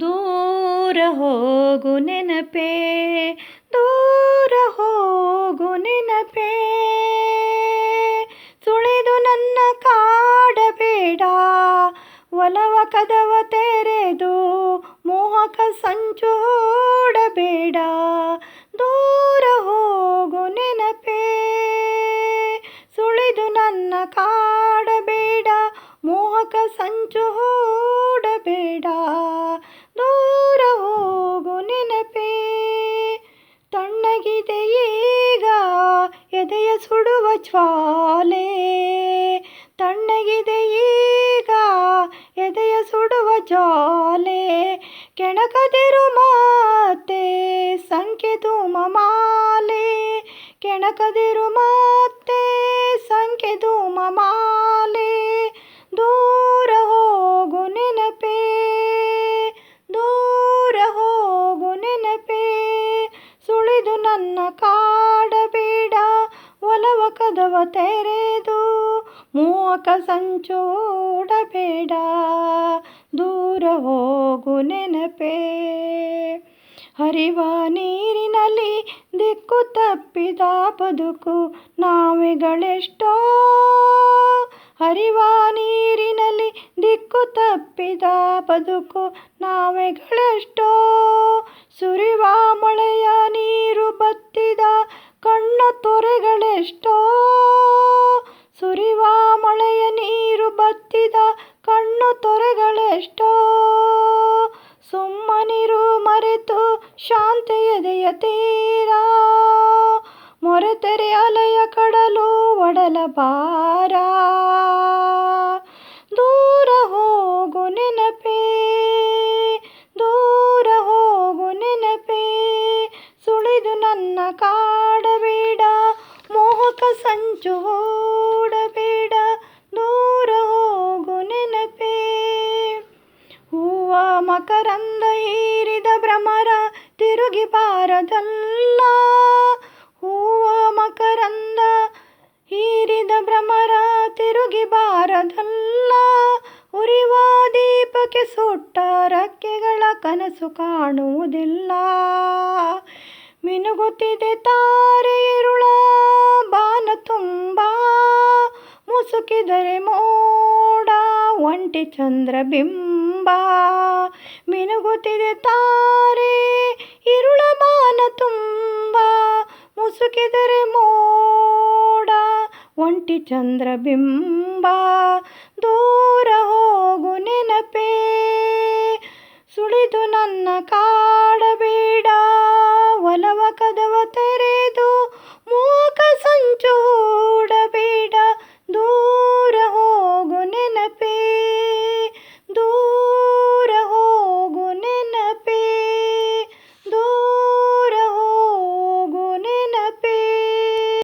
ದೂರ ಹೋಗು ನೆನಪೇ, ದೂರ ಹೋಗು ನೆನಪೇ. ಸುಳಿದು ನನ್ನ ಕಾಡಬೇಡ ಒಲವ ಕದವ ತೆರೆದು ಮೋಹಕ ಸಂಚು ಹೂಡಬೇಡ. ದೂರ ಹೋಗು ನೆನಪೇ, ಸುಳಿದು ನನ್ನ ಕಾಡಬೇಡ ಮೋಹಕ ಸಂಚು ಹೂಡಬೇಡ. ಜ್ವಾಲೆ ತಣ್ಣಗಿದೆ ಈಗ ಎದೆಯ ಸುಡುವ ಜ್ವಾಲೆ ಕೆಣಕದಿರು ಮಾತೆ ಸಂಖ್ಯೆ ಮಾಲೆ ಕೆಣಕದಿರು ಮಾತೆ ಸಂಖ್ಯೆ ಮಾಲೆ ಕದವ ತೆರೆದು ಮೂಕ ಸಂಚೋಡಬೇಡ, ದೂರ ಹೋಗು ನೆನಪೇ. ಹರಿವ ನೀರಿನಲ್ಲಿ ದಿಕ್ಕು ತಪ್ಪಿದ ಬದುಕು ನಾವೆಗಳೆಷ್ಟೋ. ಹರಿವ ನೀರಿನಲ್ಲಿ ದಿಕ್ಕು ತಪ್ಪಿದ ಬದುಕು ನಾವೆಗಳೆಷ್ಟೋ. ಸುರಿವ ಮಳೆಯ ಕಡಲು ಪಾರ ದೂರ ಹೋಗು ನೆನಪೇ, ದೂರ ಹೋಗು ನೆನಪೇ. ಸುಳಿದು ನನ್ನ ಕಾಡಬೇಡ ಮೋಹಕ ಸಂಚು ಓಡಬೇಡ ದೂರ ಹೋಗು ನೆನಪೇ. ಹೂವ ಮಕರಂದ ಏರಿದ ಭ್ರಮರ ತಿರುಗಿ ಬಾರದಲ್ಲ. ಹೂವ ಮಕರಂದ ಹೀರಿದ ಭ್ರಮರ ತಿರುಗಿ ಬಾರದಲ್ಲ. ಉರಿವ ದೀಪಕ್ಕೆ ಸುಟ್ಟ ರಕ್ಕೆಗಳ ಕನಸು ಕಾಣುವುದಿಲ್ಲ. ಮಿನುಗುತ್ತಿದೆ ತಾರೆ ಇರುಳ, ಬಾನ ತುಂಬ. ಮುಸುಕಿದರೆ ಮೋಡ, ಒಂಟಿ ಚಂದ್ರ ಬಿಂಬ. ಮಿನುಗುತ್ತಿದೆ ತಾರೆ ಇರುಳ, ಬಾನ ತುಂಬ. ಮುಸುಕಿದರೆ ಮೋಡ ಒಂಟಿ ಚಂದ್ರ ಬಿಂಬ ದೂರ ಹೋಗು ನೆನಪೇ. ಸುಳಿದು ನನ್ನ ಕಾ